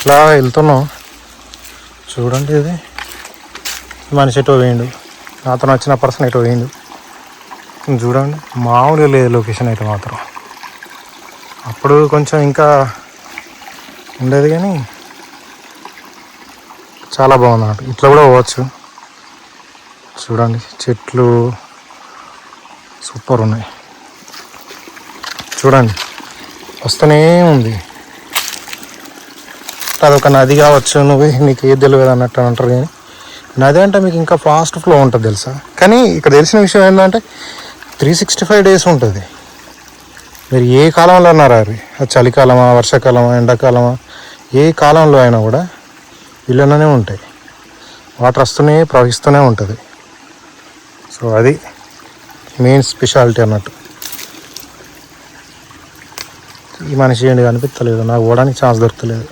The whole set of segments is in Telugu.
ఇట్లా వెళ్తున్నాం. చూడండి ఇది. మనిషి ఎటో వేయండు నాతో వచ్చిన పర్సన్ ఎటో వేయండు చూడండి. మామూలుగా లేదు లొకేషన్ అయితే మాత్రం. అప్పుడు కొంచెం ఇంకా ఉండేది కానీ చాలా బాగుంది అన్నమాట ఇట్లా కూడా పోవచ్చు. చూడండి. చెట్లు సూపర్ ఉన్నాయి. చూడండి. వస్తూనే ఉంది. అదొక నది కావచ్చు నువ్వు నీకు ఏది తెలియదు అన్నట్టు అంటారు కానీ నది అంటే మీకు ఇంకా ఫాస్ట్ ఫ్లో ఉంటుంది తెలుసా? కానీ ఇక్కడ తెలిసిన విషయం ఏంటంటే త్రీ సిక్స్టీ ఫైవ్ డేస్ ఉంటుంది. మీరు ఏ కాలంలో అన్నారు అది? చలికాలమా వర్షాకాలమా ఎండాకాలమా ఏ కాలంలో అయినా కూడా ఇళ్ళలోనే ఉంటాయి. వాటర్ వస్తూనే ప్రవహిస్తూనే ఉంటుంది. సో అది మెయిన్ స్పెషాలిటీ అన్నట్టు. ఈ మనిషి ఏంటి కనిపించలేదు నాకు పోవడానికి ఛాన్స్ దొరకలేదు.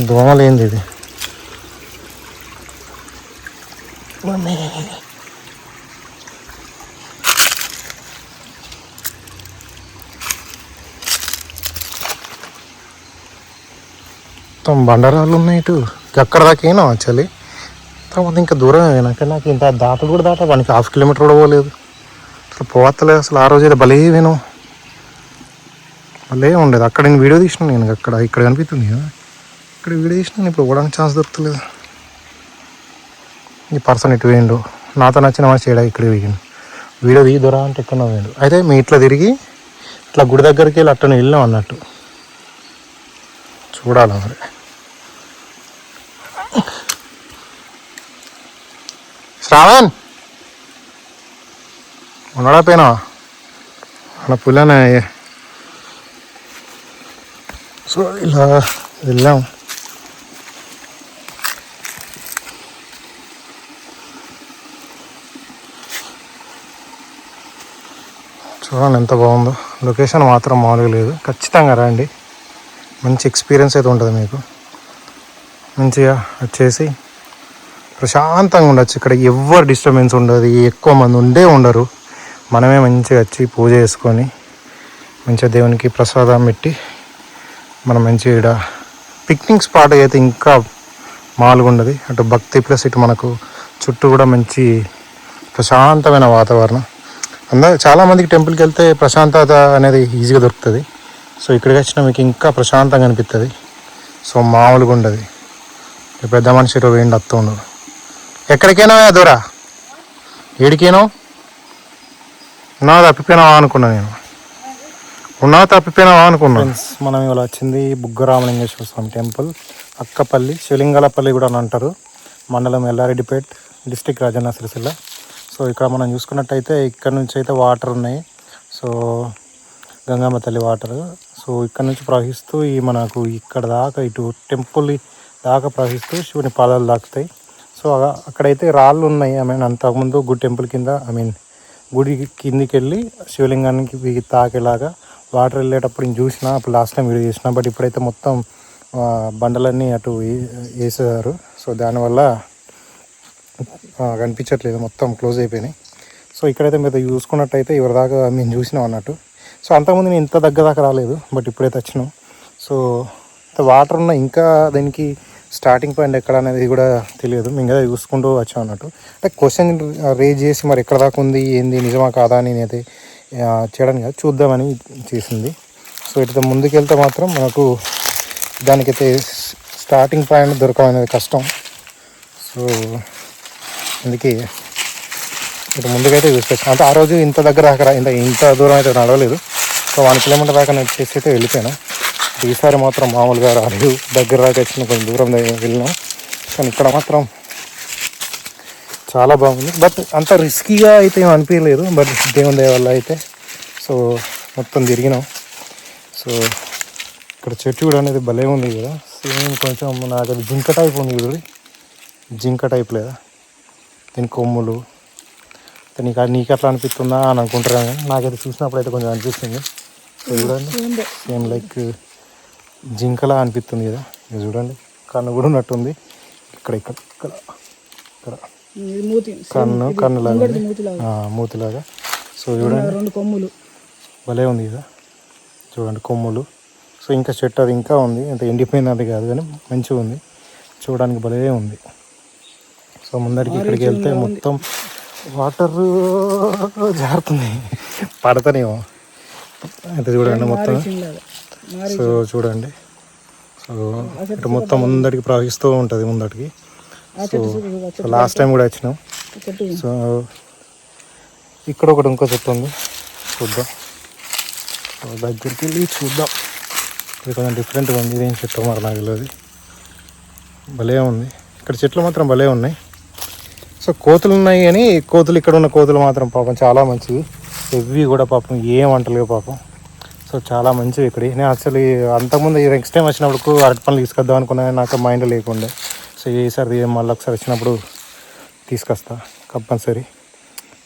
దోమలు ఏంది ఇది. మమ్మీ. మొత్తం బండరాళ్ళు ఉన్నాయి ఇటు. ఎక్కడ దాకా అయినా చలి? తర్వాత ఇంకా దూరం నాకు నాకు ఇంత దాటలు కూడా దాట వానికి హాఫ్ కిలోమీటర్ కూడా పోలేదు. అసలు పోవత్తలేదు అసలు. ఆ రోజు అయితే భలే విను భలే ఉండేది. అక్కడ నేను వీడియో తీసిన నేను. అక్కడ ఇక్కడ కనిపిస్తుంది కదా. ఇక్కడ వీడియో ఇప్పుడు పోవడానికి ఛాన్స్ దొరకలేదు ఈ పర్సన్ ఇటు వేయండు. నాతో నచ్చిన మా చేయడా ఇక్కడ వేయండు. వీడియో దిగి దొరా అంటే ఎక్కడ వేయండు. అయితే మీ ఇట్లా తిరిగి ఇట్లా గుడి దగ్గరికి వెళ్ళి అట్టనే వెళ్ళాం అన్నట్టు. చూడాలి మరి. శ్రావణ్! ఉన్నాడా పోయినా అలా పుల్లనే. సో ఇలా వెళ్ళాం. చూడండి ఎంత బాగుందో. లొకేషన్ మాత్రం మామూలుగా లేదు. ఖచ్చితంగా రండి. మంచి ఎక్స్పీరియన్స్ అయితే ఉంటుంది మీకు. మంచిగా వచ్చేసి ప్రశాంతంగా ఉండొచ్చు. ఇక్కడ ఎవ్వరు డిస్టర్బెన్స్ ఉండదు. ఎక్కువ మంది ఉండే ఉండరు. మనమే మంచిగా వచ్చి పూజ చేసుకొని మంచిగా దేవునికి ప్రసాదం పెట్టి మనం మంచిగా ఇక్కడ పిక్నిక్ స్పాట్ అయితే ఇంకా మాలుగా ఉండదు. అటు భక్తి ప్లస్ ఇటు మనకు చుట్టూ కూడా మంచి ప్రశాంతమైన వాతావరణం. అందరూ చాలామందికి టెంపుల్కి వెళ్తే ప్రశాంతత అనేది ఈజీగా దొరుకుతుంది. సో ఇక్కడికి వచ్చిన మీకు ఇంకా ప్రశాంతంగా అనిపిస్తుంది సో మామూలుగా ఉండదు. పెద్ద మనిషి ఇరవై వేయండి అత్తుండు ఎక్కడికైనా దూరా? ఏడికేనో? ఉన్నా తప్పిపోయినావా అనుకున్నా నేను. ఉన్నా తప్పిపోయినావా అనుకున్నాను మనం ఇవాళ వచ్చింది బుగ్గరామలింగేశ్వర స్వామి టెంపుల్ అక్కపల్లి శివలింగాలపల్లి కూడా అని అంటారు. మండలం ఎల్లారెడ్డిపేట్ డిస్టిక్ రాజన్న సిరిసిల్ల. సో ఇక్కడ మనం చూసుకున్నట్టయితే ఇక్కడ నుంచి అయితే వాటర్ ఉన్నాయి. సో గంగమ్మ తల్లి వాటర్ సో ఇక్కడ నుంచి ప్రవహిస్తూ ఈ మనకు ఇక్కడ దాకా ఇటు టెంపుల్ దాకా ప్రవహిస్తూ శివుని పాదాలు దాకుతాయి. సో అక్కడైతే రాళ్ళు ఉన్నాయి. ఐ మీన్ అంతకుముందు గుడి టెంపుల్ కింద ఐ మీన్ గుడి కిందికి వెళ్ళి శివలింగానికి తాకేలాగా వాటర్ వెళ్ళేటప్పుడు నేను చూసిన అప్పుడు లాస్ట్ టైం వీడియో చేసిన బట్ ఇప్పుడైతే మొత్తం బండలన్నీ అటు వేసేసారు సో దానివల్ల కనిపించట్లేదు. మొత్తం క్లోజ్ అయిపోయినాయి. సో ఇక్కడైతే మీరు చూసుకున్నట్టయితే ఎవరి దాకా మేము చూసినాం అన్నట్టు. సో అంతకుముందు నేను ఇంత దగ్గర దాకా రాలేదు బట్ ఇప్పుడైతే వచ్చినాం సో వాటర్ ఉన్న ఇంకా దీనికి స్టార్టింగ్ పాయింట్ ఎక్కడ అనేది కూడా తెలియదు. మేము కదా చూసుకుంటూ వచ్చాం అన్నట్టు. అంటే క్వశ్చన్ రేజ్ చేసి మరి ఎక్కడ దాకా ఉంది ఏంది నిజమా కాదా అని నేనైతే అయితే చేయడానికి కాదు చూద్దామని చేసింది. సో ఇట్లా ముందుకెళ్తే మాత్రం మనకు దానికైతే స్టార్టింగ్ పాయింట్ దొరకడం అనేది కష్టం. సో అందుకే ఇటు ముందుకైతే చూసుకోవచ్చు అంటే ఆ రోజు ఇంత దగ్గర దాకా ఇంత ఇంత దూరం అయితే నడవలేదు. సో వన్ కిలోమీటర్ దాకా చేసి అయితే వెళ్ళిపోయాను. ఈసారి మాత్రం మామూలుగా రాలేదు. దగ్గర దాకా వచ్చిన కొంచెం దూరం వెళ్ళినాం. కానీ ఇక్కడ మాత్రం చాలా బాగుంది. బట్ అంత రిస్కీగా అయితే ఏం అనిపించలేదు. బట్ దేవుని దయ వల్ల అయితే సో మొత్తం తిరిగినాం. సో ఇక్కడ చెట్టు కూడా అనేది భలే ఉంది కదా. సేమ్ కొంచెం నాకు అది జింక టైప్ ఉంది చూడు. జింక టైప్ లేదా? దీని కొమ్ములు. నీకు నీకు అట్లా అనిపిస్తుందా అని అనుకుంటారా కానీ నాకైతే చూసినప్పుడు అయితే కొంచెం అనిపిస్తుంది. చూడండి. సేమ్ లైక్ జింకలా అనిపిస్తుంది కదా. ఇది చూడండి. కన్ను కూడా ఉన్నట్టుంది. ఇక్కడ ఇక్కడ ఇక్కడ ఇక్కడ. కన్ను కన్నులాగా. మూతిలాగా. సో చూడండి. రెండు కొమ్ములు. భలే ఉంది కదా. చూడండి కొమ్ములు. సో ఇంకా చెట్టు అది ఇంకా ఉంది. అంత ఎండిపోయింది కాదు కానీ మంచిగా ఉంది. చూడడానికి భలే ఉంది. సో ముందరికి ఇక్కడికి వెళ్తే మొత్తం వాటర్ జారుతుంది. పడతానేమో. అయితే చూడండి మొత్తం. సో చూడండి. సో ఇటు మొత్తం ముందటికి ప్రవహిస్తూ ఉంటుంది ముందటికి. సో లాస్ట్ టైం కూడా వచ్చినాం. సో ఇక్కడ ఒకటి ఇంకో చెట్టు ఉంది. చూద్దాం. సో దగ్గరికి వెళ్ళి చూద్దాం. ఇది కొంచెం డిఫరెంట్గా ఉంది. ఇదేం చెట్టు మరి నాకు తెలియదు. భలే ఉంది. ఇక్కడ చెట్లు మాత్రం భలే ఉన్నాయి. సో కోతులు ఉన్నాయి కానీ కోతులు ఇక్కడ ఉన్న కోతులు మాత్రం పాపం చాలా మంచివి. ఇవి కూడా పాపం ఏం అంటలేవు పాపం. సో చాలా మంచివి ఇక్కడ. నేను అసలు అంతకుముందు ఈ నెక్స్ట్ టైం వచ్చినప్పుడు అరటి పనులు తీసుకొద్దాం అనుకున్నా నాకు మైండ్ లేకుండే. సో ఈసారి మళ్ళీ ఒకసారి వచ్చినప్పుడు తీసుకొస్తా కంపల్సరీ.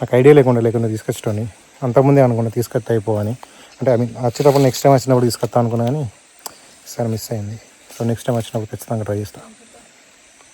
నాకు ఐడియా లేకుండా లేకుండా తీసుకొచ్చేటోని అంతకుముందే అనుకున్నా తీసుకొస్తే అయిపోవని అంటే ఐ మీన్ వచ్చేటప్పుడు నెక్స్ట్ టైం వచ్చినప్పుడు తీసుకొస్తా అనుకున్నా కానీ సరే మిస్ అయింది. సో నెక్స్ట్ టైం వచ్చినప్పుడు ఖచ్చితంగా ట్రై చేస్తాను